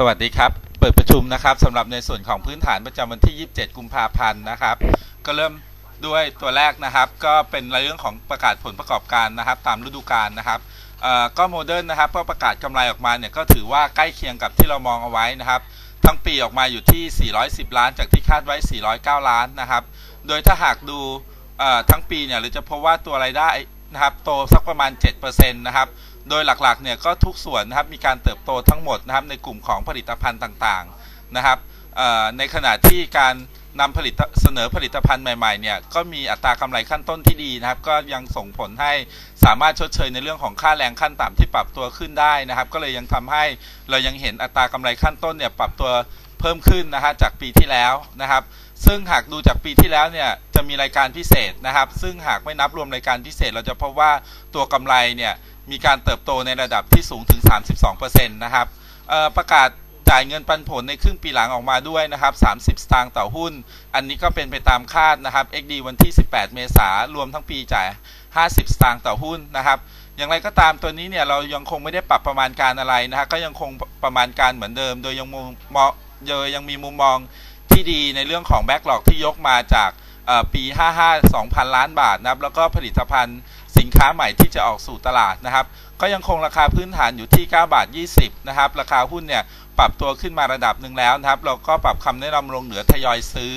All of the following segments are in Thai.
สวัสดีครับ เปิดประชุมนะครับสำหรับในส่วนของพื้นฐานประจำวันที่ 27 กุมภาพันธ์นะครับ ก็เริ่มด้วยตัวแรกนะครับ ก็เป็นเรื่องของประกาศผลประกอบการนะครับ ตามฤดูกาลนะครับก็โมเดิร์นนะครับก็ประกาศกำไรออกมาเนี่ยก็ถือว่าใกล้เคียงกับที่เรามองเอาไว้นะครับ ทั้งปีออกมาอยู่ที่ 410 ล้าน จากที่คาดไว้ 409 ล้านนะครับ โดยถ้าหากดูทั้งปีเนี่ยเราจะพบว่าตัวรายได้นะครับโตสักประมาณ 7%นะครับ โดยหลักๆเนี่ยก็ทุกส่วนนะครับมีการเติบโตทั้งหมดนะครับในกลุ่มของผลิตภัณฑ์ต่างๆนะครับในขณะที่การนำผลิตเสนอผลิตภัณฑ์ใหม่ๆเนี่ยก็มีอัตรากำไรขั้นต้นที่ดีนะครับ ก็ยังส่งผลให้สามารถชดเชยในเรื่องของค่าแรงขั้นต่ำที่ปรับตัวขึ้นได้นะครับ ก็เลยยังทำให้เรายังเห็นอัตรากำไรขั้นต้นเนี่ยปรับตัวเพิ่มขึ้นนะฮะจากปีที่แล้วนะครับ ซึ่งหากดูจากปีที่แล้วเนี่ยจะมีรายการพิเศษนะครับ ซึ่งหากไม่นับรวมรายการพิเศษ เราจะพบว่าตัวกำไรเนี่ย มีการเติบโตในระดับที่สูงถึง 32%นะครับประกาศจ่ายเงินปันผลในครึ่งปีหลังออกมาด้วยนะครับ 30 สตางค์ต่อหุ้น อันนี้ก็เป็นไปตามคาดนะครับ XD วันที่ 18 เมษารวมทั้งปีจ่าย 50 สตางค์ต่อหุ้นนะครับ อย่างไรก็ตามตัวนี้เนี่ยเรายังคงไม่ได้ปรับประมาณการอะไรนะฮะก็ยังคงประมาณการเหมือนเดิม โดยยังมองโดยยังมีมุมมองที่ดีในเรื่องของแบ็กหลอกที่ยกมาจากปี 55 2,000 ล้านบาทนะครับ แล้วก็ผลิตภัณฑ์ สินค้าใหม่ที่จะออกสู่ตลาดนะครับ ก็ยังคงราคาพื้นฐานอยู่ที่ 9 บาท 20 นะครับ ราคาหุ้นเนี่ยปรับตัวขึ้นมาระดับหนึ่งแล้วนะครับ เราก็ปรับคำแนะนำลงเหลือทยอยซื้อ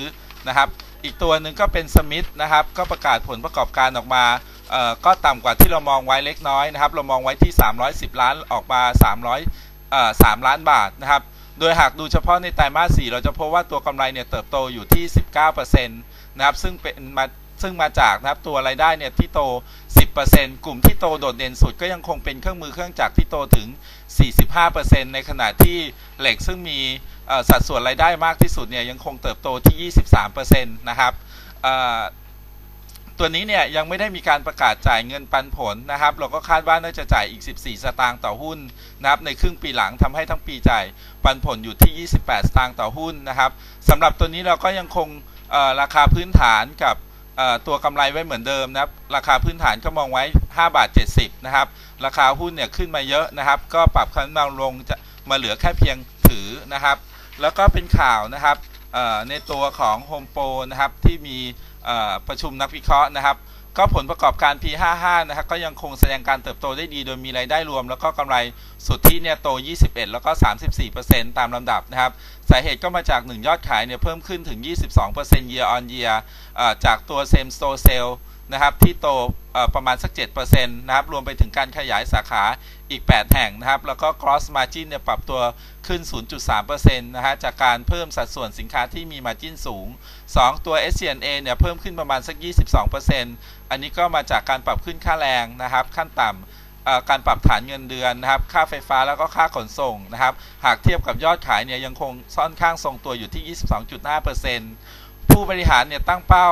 นะครับ อีกตัวหนึ่งก็เป็นสมิธนะครับ ก็ประกาศผลประกอบการออกมาเอ่อก็ต่ำกว่าที่เรามองไว้เล็กน้อยนะครับ เรามองไว้ที่ 310 ล้านออกมา 300เอ่อ3ล้านบาทนะครับ โดยหากดูเฉพาะในไตรมาส 4 เราจะพบว่าตัวกำไรเนี่ยเติบโตอยู่ที่ 19%นะครับ ซึ่งเป็นมา ซึ่งมาจากนะครับตัวรายได้เนี่ยที่โต 10%กลุ่มที่โตโดดเด่นสุดก็ยังคงเป็นเครื่องมือเครื่องจักรที่โตถึง 45%ในขณะที่เหล็กซึ่งมีสัดส่วนรายได้มากที่สุดเนี่ยยังคงเติบโตที่ 23%นะครับตัวนี้เนี่ยยังไม่ได้มีการประกาศจ่ายเงินปันผลนะครับ เราก็คาดว่าน่าจะจ่ายอีก 14 สตางค์ต่อหุ้นนะครับในครึ่งปีหลังทำให้ทั้งปีจ่ายปันผลอยู่ที่ 28 สตางค์ต่อหุ้นนะครับสำหรับตัวนี้เราก็ยังคงราคาพื้นฐานกับ ตัวกำไรไว้เหมือนเดิมนะครับ ราคาพื้นฐานก็มองไว้ 5 บาท 70 นะครับ ราคาหุ้นเนี่ยขึ้นมาเยอะนะครับ ก็ปรับคันนำลงจะมาเหลือแค่เพียงถือนะครับ แล้วก็เป็นข่าวนะครับในตัวของ Home Pro นะครับที่มีประชุมนักวิเคราะห์นะครับ ก็ผลประกอบการ P55 นะครับก็ยังคงแสดงการเติบโตได้ดี โดยมีรายได้รวม แล้วก็กำไรสุทธิเนี่ยโต 21 แล้วก็ 34%ตามลำดับนะครับ สาเหตุก็มาจาก 1 ยอดขายเนี่ยเพิ่มขึ้นถึง 22% year on year จากตัว same store sale นะครับที่โตประมาณสัก 7%นะครับ รวมไปถึงการขยายสาขาอีก 8 แห่งนะครับ แล้วก็ cross margin เนี่ยปรับตัวขึ้น 0.3%นะฮะ จากการเพิ่มสัดส่วนสินค้าที่มี margin สูง 2 ตัว SCNA เนี่ยเพิ่มขึ้นประมาณสัก 22%อันนี้ก็มาจากการปรับขึ้นค่าแรงนะครับ ขั้นต่ำ การปรับฐานเงินเดือนนะครับ ค่าไฟฟ้าแล้วก็ค่าขนส่งนะครับ หากเทียบกับยอดขายเนี่ยยังคงซ่อนข้างทรงตัวอยู่ที่ 22.5%ผู้บริหารเนี่ยตั้งเป้า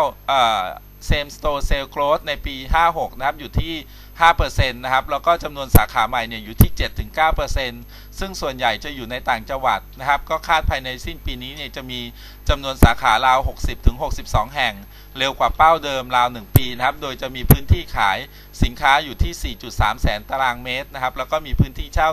same store sale growth ในปี 56 นะครับ อยู่ที่ 5%นะครับ แล้วก็จำนวนสาขาใหม่เนี่ยอยู่ที่ 7-9%ซึ่งส่วนใหญ่จะอยู่ในต่างจังหวัดนะครับ ก็คาดภายในสิ้นปีนี้เนี่ยจะมีจำนวนสาขาราว 60-62 แห่ง เร็วกว่าเป้าเดิมราว 1 ปีนะครับ โดยจะมีพื้นที่ขายสินค้าอยู่ที่ 4.3 แสนตารางเมตรนะครับ แล้วก็มีพื้นที่เช่า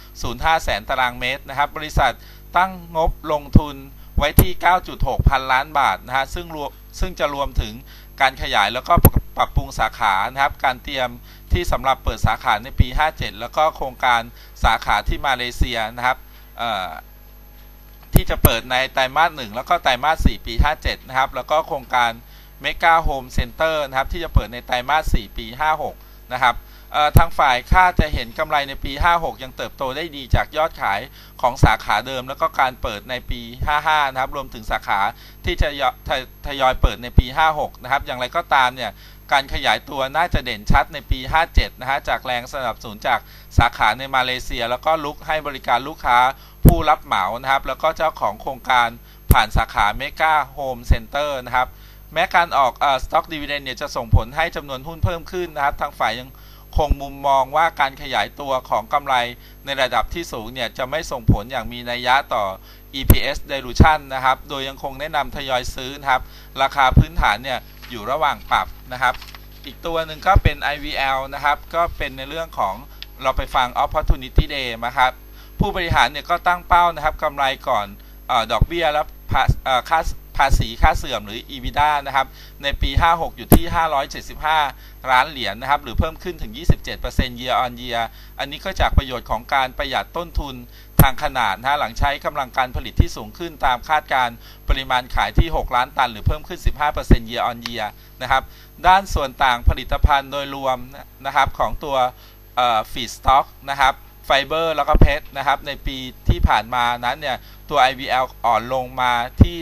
1.05 แสนตารางเมตรนะครับ บริษัทตั้งงบลงทุนไว้ที่ 9.6 พันล้านบาทนะฮะ ซึ่งรวมซึ่งจะรวมถึง การขยายแล้วก็ปรับปรุงสาขานะครับ การเตรียมที่สำหรับเปิดสาขาในปี 57 แล้วก็โครงการสาขาที่มาเลเซียนะครับที่จะเปิดในไตรมาส1แล้วก็ไตรมาส4ปี 57 นะครับ แล้วก็โครงการเมกาโฮมเซ็นเตอร์นะครับ ที่จะเปิดในไตรมาส4ปี 56 นะครับ ทางฝ่ายค่าจะเห็นกำไรในปี 56 ยังเติบโตได้ดีจากยอดขายของสาขาเดิม แล้วก็การเปิดในปี 55 นะครับ รวมถึงสาขาที่จะทยอยเปิดในปี 56 นะครับ อย่างไรก็ตามเนี่ยการขยายตัวน่าจะเด่นชัดในปี 57 นะฮะ จากแรงสนับสนุนจากสาขาในมาเลเซีย แล้วก็ลุกให้บริการลูกค้าผู้รับเหมานะครับ แล้วก็เจ้าของโครงการผ่านสาขาเมกาโฮมเซ็นเตอร์นะครับ แม้การออกสต็อกดีเวเดนเนี่ยจะส่งผลให้จำนวนหุ้นเพิ่มขึ้นนะครับ ทางฝ่ายยัง คงมุมมองว่าการขยายตัวของกำไรในระดับที่สูงเนี่ย จะไม่ส่งผลอย่างมีนัยยะต่อ EPS dilution นะครับ โดยยังคงแนะนำทยอยซื้อนะครับ ราคาพื้นฐานเนี่ยอยู่ระหว่างปรับนะครับ อีกตัวหนึ่งก็เป็น IVL นะครับ ก็เป็นในเรื่องของเราไปฟัง Opportunity Day นะครับ ผู้บริหารเนี่ยก็ตั้งเป้านะครับกำไรก่อนอดอกเบี้ยและค่า ภาษีค่าเสื่อมหรือ EBITDA นะครับ ในปี 56 อยู่ที่ 575 ล้านเหรียญนนะครับ หรือเพิ่มขึ้นถึง 27% year on year อันนี้ก็จากประโยชน์ของการประหยัดต้นทุนทางขนาดนะหลังใช้กำลังการผลิตที่สูงขึ้นตามคาดการปริมาณขายที่ 6 ล้านตัน หรือเพิ่มขึ้น 15% year on year นะครับ ด้านส่วนต่างผลิตภัณฑ์โดยรวมนะครับของตัวฟีดสต็อกนะครับไฟเบอร์แล้วก็เพชรนะครับในปีที่ผ่านมานั้นเนี่ย ตัว IVL อ่อนลงมาที่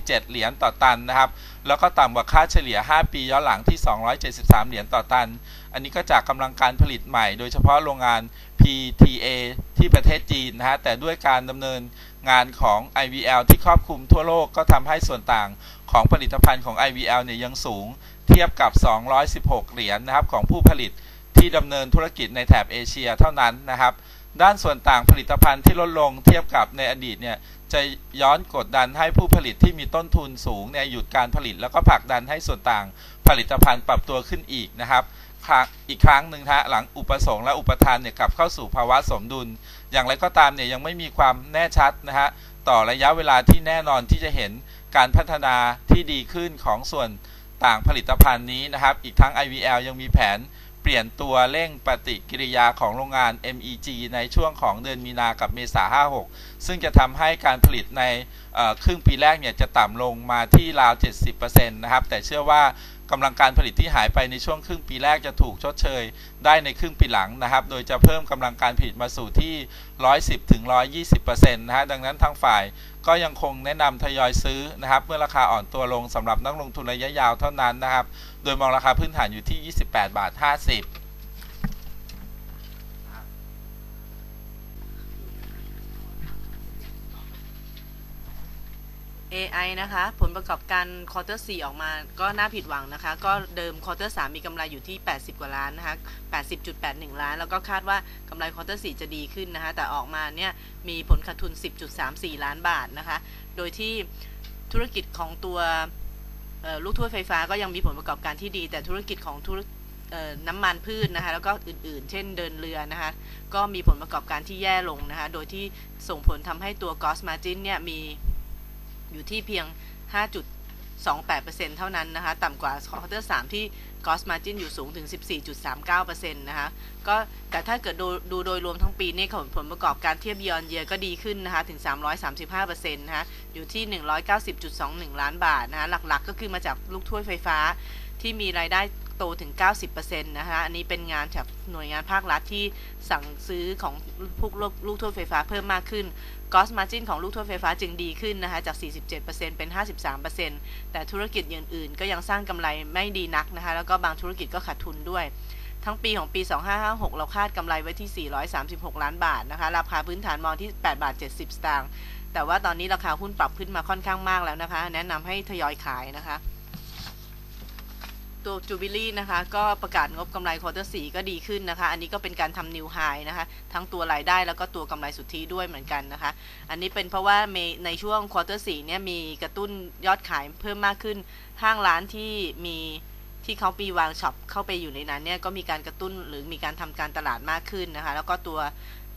247 เหรียญต่อตันนะครับ แล้วก็ต่ำกว่าค่าเฉลี่ย 5 ปีย้อนหลังที่ 273 เหรียญต่อตัน อันนี้ก็จากกำลังการผลิตใหม่ โดยเฉพาะโรงงาน PTA ที่ประเทศจีนนะฮะ แต่ด้วยการดำเนินงานของ IVL ที่ครอบคลุมทั่วโลกก็ทำให้ส่วนต่างของผลิตภัณฑ์ของ IVL เนี่ยยังสูง เทียบกับ 216 เหรียญนนะครับของผู้ผลิตที่ดำเนินธุรกิจในแถบเอเชียเท่านั้นนะครับ ด้านส่วนต่างผลิตภัณฑ์ที่ลดลงเทียบกับในอดีตเนี่ยจะย้อนกดดันให้ผู้ผลิตที่มีต้นทุนสูงเนี่ยหยุดการผลิต แล้วก็ผลักดันให้ส่วนต่างผลิตภัณฑ์ปรับตัวขึ้นอีกนะครับอีกครั้งหนึ่งฮะหลังอุปสงค์และอุปทานเนี่ยกลับเข้าสู่ภาวะสมดุล อย่างไรก็ตามเนี่ยยังไม่มีความแน่ชัดนะฮะต่อระยะเวลาที่แน่นอนที่จะเห็นการพัฒนาที่ดีขึ้นของส่วนต่างผลิตภัณฑ์นี้นะครับ อีกทั้ง IVL ยังมีแผน เปลี่ยนตัวเร่งปฏิกิริยาของโรงงาน MEG ในช่วงของเดือนมีนากับเมษา56 ซึ่งจะทำให้การผลิตในครึ่งปีแรกเนี่ยจะต่ำลงมาที่ราว 70%นะครับ แต่เชื่อว่ากำลังการผลิตที่หายไปในช่วงครึ่งปีแรกจะถูกชดเชย ได้ในครึ่งปีหลังนะครับ โดยจะเพิ่มกำลังการผลิตมาสู่ที่ 110ถึง120%นะฮะ ดังนั้นทางฝ่ายก็ยังคงแนะนำทยอยซื้อนะครับ เมื่อราคาอ่อนตัวลงสำหรับนักลงทุนระยะยาวเท่านั้นนะครับ โดยมองราคาพื้นฐานอยู่ที่ 28 บาท 50 AI นะคะ ผลประกอบการควอเตอร์4ออกมาก็น่าผิดหวังนะคะ ก็เดิมควอเตอร์3มีกำไรอยู่ที่ 80 กว่าล้านนะคะ 80.81 ล้าน แล้วก็คาดว่ากำไรควอเตอร์4จะดีขึ้นนะคะ แต่ออกมาเนี่ยมีผลขาดทุน 10.34 ล้านบาทนะคะ โดยที่ธุรกิจของตัว ลูกถ้วยไฟฟ้าก็ยังมีผลประกอบการที่ดี แต่ธุรกิจของธุรน้ำมันพืชนะคะแล้วก็อื่นๆ เช่นเดินเรือนะคะก็มีผลประกอบการที่แย่ลงนะคะโดยที่ส่งผลทำให้ตัว gross margin เนี่ยมีอยู่ที่เพียง 5.28%เท่านั้นนะคะต่ำกว่าควอเตอร์3ที่ gross margin อยู่สูงถึง 14.39%นะคะก็แต่ถ้าเกิดดูดูโดยรวมทั้งปีนี่ผลประกอบการเทียบยอนเยียก็ดีขึ้นนะคะถึง 335%นะคะอยู่ที่ 190.21 ล้านบาทนะคะหลักๆก็คือมาจากลูกถ้วยไฟฟ้าที่มีรายได้ โตถึง 90%นะคะอันนี้เป็นงานจากหน่วยงานภาครัฐที่สั่งซื้อของพวกลูกถ้วไฟฟ้าเพิ่มมากขึ้น gross margin ของลูกถ้วไฟฟ้าจึงดีขึ้นนะคะจาก 47%เป็น 53%แต่ธุรกิจอื่นๆ ก็ยังสร้างกำไรไม่ดีนักนะคะแล้วก็บางธุรกิจก็ขาดทุนด้วย ทั้งปีของปี 2556 เราคาดกำไรไว้ที่ 436 ล้านบาทนะคะราคาพื้นฐานมองที่ 8 บาท 70 สตางค์แต่ว่าตอนนี้ราคาหุ้นปรับขึ้นมาค่อนข้างมากแล้วนะคะ แนะนำให้ทยอยขายนะคะ ตัวจูบิลี่นะคะ ก็ประกาศงบกำไรควอเตอร์สก็ดีขึ้นนะคะ อันนี้ก็เป็นการทำนิวไฮนะคะ ทั้งตัวรายได้แล้วก็ตัวกำไรสุทธิด้วยเหมือนกันนะคะ อันนี้เป็นเพราะว่าในช่วงควอเตอร์สเนี่ยมีกระตุ้นยอดขายเพิ่มมากขึ้น ห้างร้านที่มีที่เขาปีวางช็อปเข้าไปอยู่ในนั้นเนี่ยก็มีการกระตุ้นหรือมีการทำการตลาดมากขึ้นนะคะ แล้วก็ตัว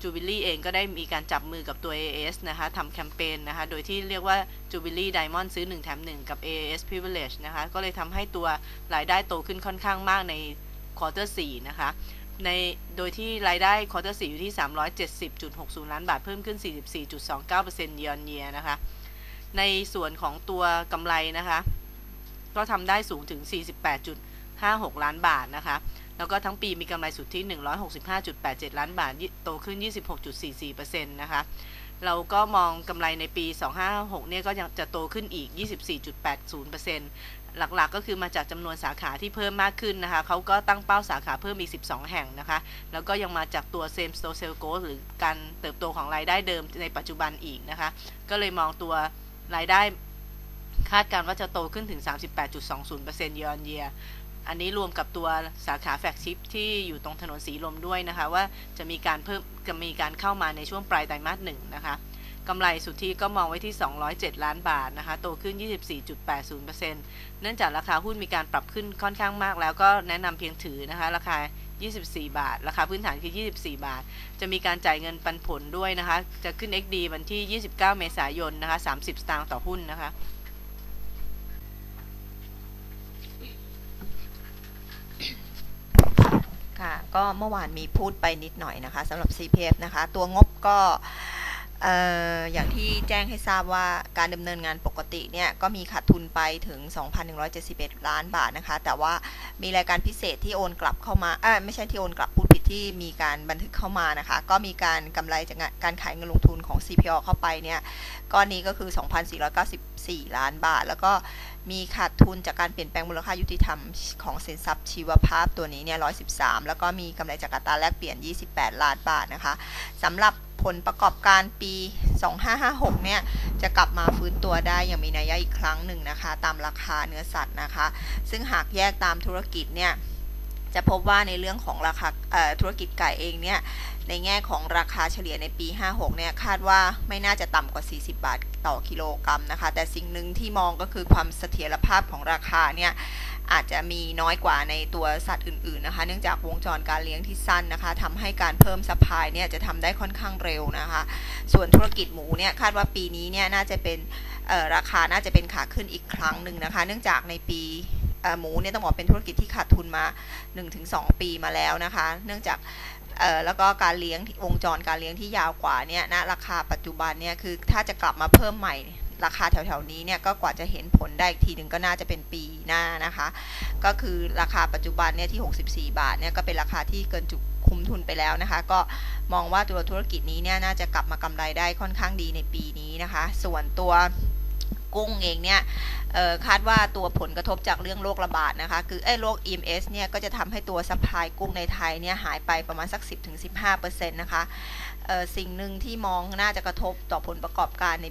จูบิลี่เองก็ได้มีการจับมือกับตัว AS นะคะทำแคมเปญนะคะ โดยที่เรียกว่าจูบิลี่ไดมอนด์ซื้อ 1 แถม 1 กับ AS Privilege นะคะ ก็เลยทำให้ตัวรายได้โตขึ้นค่อนข้างมากในควอเตอร์4นะคะ ในโดยที่รายได้ควอเตอร์4อยู่ที่ 370.60 ล้านบาทเพิ่มขึ้น 44.29% year on year นะคะ ในส่วนของตัวกำไรนะคะ ก็ทำได้สูงถึง 48.56 ล้านบาทนะคะ แล้วก็ทั้งปีมีกำไรสุทธิ 165.87 ล้านบาท โตขึ้น 26.44%นะคะเราก็มองกำไรในปี2556 เนี่ยก็ยังจะโตขึ้นอีก 24.80%หลักๆ ก็คือมาจากจำนวนสาขาที่เพิ่มมากขึ้นนะคะเขาก็ตั้งเป้าสาขาเพิ่มอีก 12 แห่งนะคะ แล้วก็ยังมาจากตัว same store sales growth หรือการเติบโตของรายได้เดิมในปัจจุบันอีกนะคะ ก็เลยมองตัวรายได้คาดการว่าจะโตขึ้นถึง 38.20% year on year อันนี้รวมกับตัวสาขาแฟกชิปที่อยู่ตรงถนนสีลมด้วยนะคะ ว่าจะมีการเพิ่มจะมีการเข้ามาในช่วงปลายไตรมาสหนึ่งนะคะกำไรสุทธิก็มองไว้ที่ 207 ล้านบาทนะคะ โตขึ้น 24.80%เนื่องจากราคาหุ้นมีการปรับขึ้นค่อนข้างมาก แล้วก็แนะนำเพียงถือนะคะ ราคา 24 บาท ราคาพื้นฐานคือ 24 บาท จะมีการจ่ายเงินปันผลด้วยนะคะ จะขึ้น XD วันที่ 29 เมษายนนะคะ 30 สตางค์ต่อหุ้นนะคะ ค่ะก็เมื่อวานมีพูดไปนิดหน่อยนะคะสำหรับ CPF นะคะ ตัวงบก็ออย่างที่แจ้งให้ทราบว่าการดำเนินงานปกติเนี่ย ก็มีขาดทุนไปถึง 2,171 ล้านบาทนะคะ แต่ว่ามีรายการพิเศษที่โอนกลับเข้ามาเออไม่ใช่ที่โอนกลับพูด ที่มีการบันทึกเข้ามานะคะ ก็มีการกำไรจากการขายเงินลงทุนของ CPO เข้าไปเนี่ยก้อนนี้ก็คือ 2,494 ล้านบาท แล้วก็มีขาดทุนจากการเปลี่ยนแปลงมูลค่ายุติธรรมของสินทรัพย์ชีวภาพตัวนี้เนี่ย113 แล้วก็มีกำไรจากอัตราแลกเปลี่ยน 28 ล้านบาทนะคะสำหรับผลประกอบการปี 2556 เนี่ย จะกลับมาฟื้นตัวได้อย่างมีนัยยะอีกครั้งหนึ่งนะคะ ตามราคาเนื้อสัตว์นะคะ ซึ่งหากแยกตามธุรกิจเนี่ย จะพบว่าในเรื่องของราคาธุรกิจไก่เองเนี่ยในแง่ของราคาเฉลี่ยในปี 56 เนี่ยคาดว่าไม่น่าจะต่ำกว่า 40 บาทต่อกิโลกรัมนะคะ แต่สิ่งหนึ่งที่มองก็คือความเสถียรภาพของราคาเนี่ยอาจจะมีน้อยกว่าในตัวสัตว์อื่น ๆนะคะ เนื่องจากวงจรการเลี้ยงที่สั้นนะคะทำให้การเพิ่มซัพพลายเนี่ยจะทำได้ค่อนข้างเร็วนะคะ ส่วนธุรกิจหมูเนี่ยคาดว่าปีนี้เนี่ยน่าจะเป็นราคาน่าจะเป็นขาขึ้นอีกครั้งหนึ่งนะคะ เนื่องจากในปี หมูเนี่ยต้องบอกเป็นธุรกิจที่ขาดทุนมา 1-2 ปีมาแล้วนะคะ เนื่องจากแล้วก็การเลี้ยงวงจรการเลี้ยงที่ยาวกว่าเนี่ยนะราคาปัจจุบันเนี่ยคือถ้าจะกลับมาเพิ่มใหม่ราคาแถวๆนี้เนี่ยก็กว่าจะเห็นผลได้อีกทีหนึ่งก็น่าจะเป็นปีหน้านะคะ ก็คือราคาปัจจุบันเนี่ยที่ 64 บาทเนี่ยก็เป็นราคาที่เกินจุคุ้มทุนไปแล้วนะคะ ก็มองว่าตัวธุรกิจนี้เนี่ยน่าจะกลับมากำไรได้ค่อนข้างดีในปีนี้นะคะ ส่วนตัว กุ้งเองเนี่ยคาดว่าตัวผลกระทบจากเรื่องโรคระบาดนะคะ คือไอ้โรค EMS เนี่ยก็จะทำให้ตัวซัพพลายกุ้งในไทยเนี่ยหายไปประมาณสัก 10-15%นะคะสิ่งหนึ่งที่มองน่าจะกระทบต่อผลประกอบการใน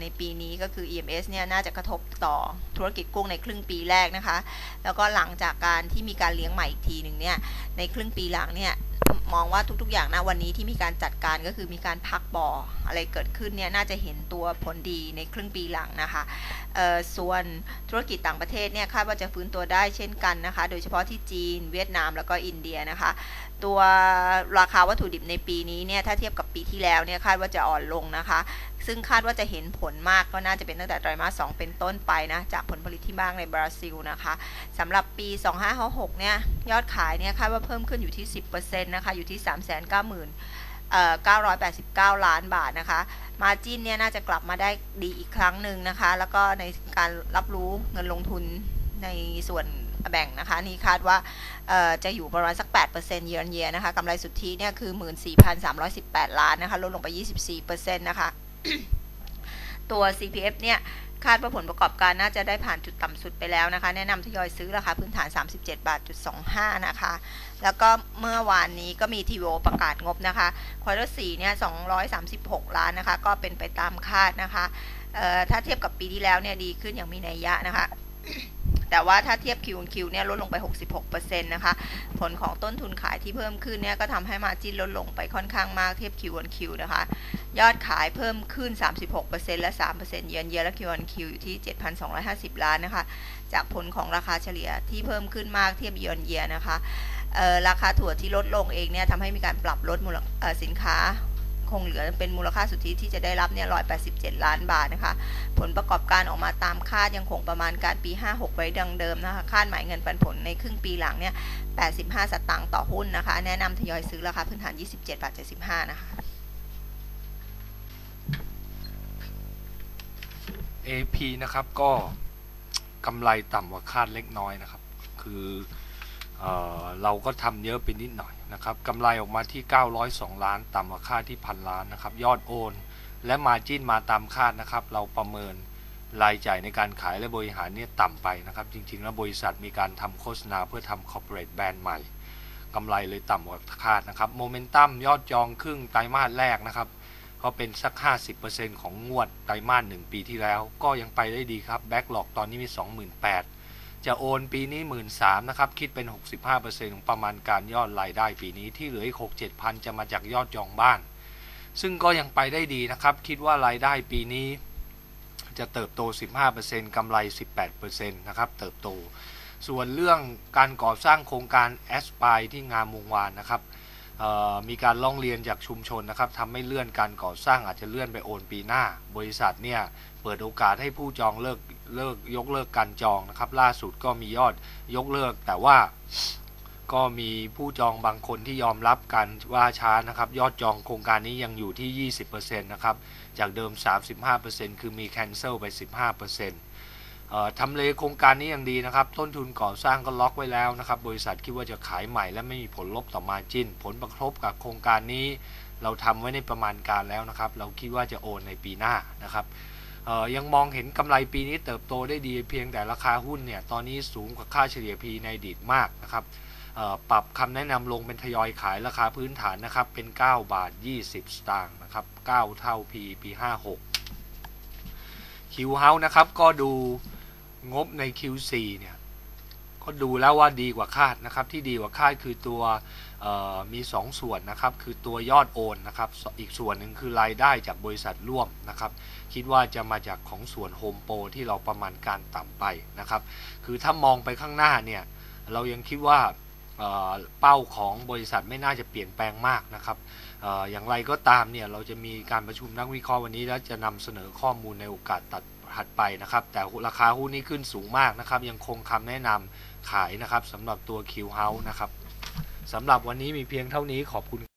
ในปีนี้ก็คือ EMS เนี่ยน่าจะกระทบต่อธุรกิจกุ้งในครึ่งปีแรกนะคะ แล้วก็หลังจากการที่มีการเลี้ยงใหม่อีกทีหนึ่งเนี่ยในครึ่งปีหลังเนี่ยมองว่าทุกๆ อย่างนะวันนี้ที่มีการจัดการก็คือมีการพักบ่ออะไรเกิดขึ้นเนี่ยน่าจะเห็นตัวผลดีในครึ่งปีหลังนะคะส่วนธุรกิจต่างประเทศเนี่ยคาดว่าจะฟื้นตัวได้เช่นกันนะคะ โดยเฉพาะที่จีน เวียดนามแล้วก็อินเดียนะคะ ตัวราคาวัตถุดิบในปีนี้เนี่ยถ้าเทียบกับปีที่แล้วเนี่ยคาดว่าจะอ่อนลงนะคะ ซึ่งคาดว่าจะเห็นผลมากก็น่าจะเป็นตั้งแต่ไตรมาส 2 เป็นต้นไปนะ จากผลผลิตที่มากในบราซิลนะคะสำหรับปี 2566เนี่ย ยอดขายเนี่ยคาดว่าเพิ่มขึ้นอยู่ที่ 10%นะคะ อยู่ที่ 390,000 989 ล้านบาทนะคะ มาจินเนี่ยน่าจะกลับมาได้ดีอีกครั้งหนึ่งนะคะ แล้วก็ในการรับรู้เงินลงทุนในส่วนแบ่งนะคะ นี่คาดว่าจะอยู่ประมาณสัก 8%เยนเยียนะคะกำไรสุทธิเนี่ยคือ 14,318 ล้านนะคะ ลดลงไป 24%นะคะ ตัว CPF เนี่ยคาดว่าผลประกอบการน่าจะได้ผ่านจุดต่ำสุดไปแล้วนะคะ แนะนำทยอยซื้อราคาพื้นฐาน 37 บาทจุด25 นะคะ แล้วก็เมื่อวานนี้ก็มีทีโอประกาศงบนะคะควอเตอร์สี่เนี่ย 236 ล้านนะคะ ก็เป็นไปตามคาดนะคะถ้าเทียบกับปีที่แล้วเนี่ยดีขึ้นอย่างมีนัยยะนะคะ แต่ว่าถ้าเทียบ Q Q เนี่ยลดลงไป 66%นะคะ ผลของต้นทุนขายที่เพิ่มขึ้นเนี่ยก็ทำให้มาจินลดลงไปค่อนข้างมากเทียบ Q Q นะคะ ยอดขายเพิ่มขึ้น 36%และ 3%เยือนเยียและ Q Q อยู่ที่ 7,250 ล้านนะคะ จากผลของราคาเฉลี่ยที่เพิ่มขึ้นมากเทียบเยือนเยียนะคะราคาถั่วที่ลดลงเองเนี่ยทำให้มีการปรับลดมูลสินค้า คงเหลือเป็นมูลค่าสุทธิที่จะได้รับเนี่ย187ล้านบาทนะคะ ผลประกอบการออกมาตามคาดยังคงประมาณการปี 56 ไว้ดังเดิมนะคะ คาดหมายเงินปันผลในครึ่งปีหลังเนี่ย85 สตางค์ต่อหุ้นนะคะ แนะนำทยอยซื้อราคาพื้นฐาน 27 บาท 75 นะคะ AP นะครับก็กำไรต่ำกว่าคาดเล็กน้อยนะครับ คือ เเราก็ทำเยอะไปนิดหน่อยนะครับกำไรออกมาที่ 902 ล้านต่ำกว่าคาดที่พันล้านนะครับ ยอดโอน และมาจิ้นมาตามคาดนะครับ เราประเมินรายจ่ายในการขายและบริหารเนี่ยต่ำไปนะครับ จริงๆ แล้วบริษัทมีการทำโฆษณาเพื่อทำ corporate brand ใหม่กำไรเลยต่ำกว่าคาดนะครับโมเมนตัมยอดจองครึ่งไตรมาสแรกนะครับก็เป็นสัก 50%ของงวดไตรมาสหนึ่งปีที่แล้ว ก็ยังไปได้ดีครับแบ็กหลอกตอนนี้มี 28,000 จะโอนปีนี้ 1 3ื่นนะครับ คิดเป็น 65%ของประมาณการยอดรายได้ปีนี้ที่เหลืออีก6 7พันจะมาจากยอดจองบ้าน ซึ่งก็ยังไปได้ดีนะครับ คิดว่ารายได้ปีนี้จะเติบโต 15%กำไร 18%นะครับ เติบโต ส่วนเรื่องการก่อสร้างโครงการแอสปายที่งามวงวานนะครับมีการร้องเรียนจากชุมชนนะครับทำให้เลื่อนการก่อสร้างอาจจะเลื่อนไปโอนปีหน้า บริษัทเนี่ยเปิดโอกาสให้ผู้จองเลิก เลิกยกเลิกการจองนะครับ ล่าสุดก็มียอดยกเลิก แต่ว่าก็มีผู้จองบางคนที่ยอมรับการว่าช้านะครับ ยอดจองโครงการนี้ยังอยู่ที่ 20%นะครับ จากเดิม 35%คือมีแคนเซิลไป 15%เอ่อทำเลโครงการนี้ยังดีนะครับ ต้นทุนก่อสร้างก็ล็อกไว้แล้วนะครับ บริษัทคิดว่าจะขายใหม่และไม่มีผลลบต่อมาจินผลประทบกับโครงการนี้ เราทำไว้ในประมาณการแล้วนะครับ เราคิดว่าจะโอนในปีหน้านะครับ ยังมองเห็นกำไรปีนี้เติบโตได้ดีเพียงแต่ราคาหุ้นเนี่ยตอนนี้สูงกว่าค่าเฉลี่ย P ในอดีตมากนะครับปรับคำแนะนำลงเป็นทยอยขายราคาพื้นฐานนะครับเป็น 9 บาท 20 สตางค์นะครับ 9 เท่า P ปี 56คิวเฮานะครับก็ดูงบใน Q4 เนี่ยก็ดูแล้วว่าดีกว่าคาดนะครับที่ดีกว่าคาดคือตัวมี2ส่วนนะครับ คือตัวยอดโอนนะครับ อีกส่วนหนึ่งคือรายได้จากบริษัทร่วมนะครับ คิดว่าจะมาจากของส่วนโฮมโปรที่เราประมาณการต่ำไปนะครับ คือถ้ามองไปข้างหน้าเนี่ย เรายังคิดว่าเเป้าของบริษัทไม่น่าจะเปลี่ยนแปลงมากนะครับอออย่างไรก็ตามเนี่ยเราจะมีการประชุมนักวิเคราะห์วันนี้ แล้วจะนำเสนอข้อมูลในโอกาสตัดถัดไปนะครับ แต่ราคาหุ้นนี้ขึ้นสูงมากนะครับ ยังคงคำแนะนำขายนะครับสำหรับตัว Q House นะครับ สำหรับวันนี้มีเพียงเท่านี้ขอบคุณ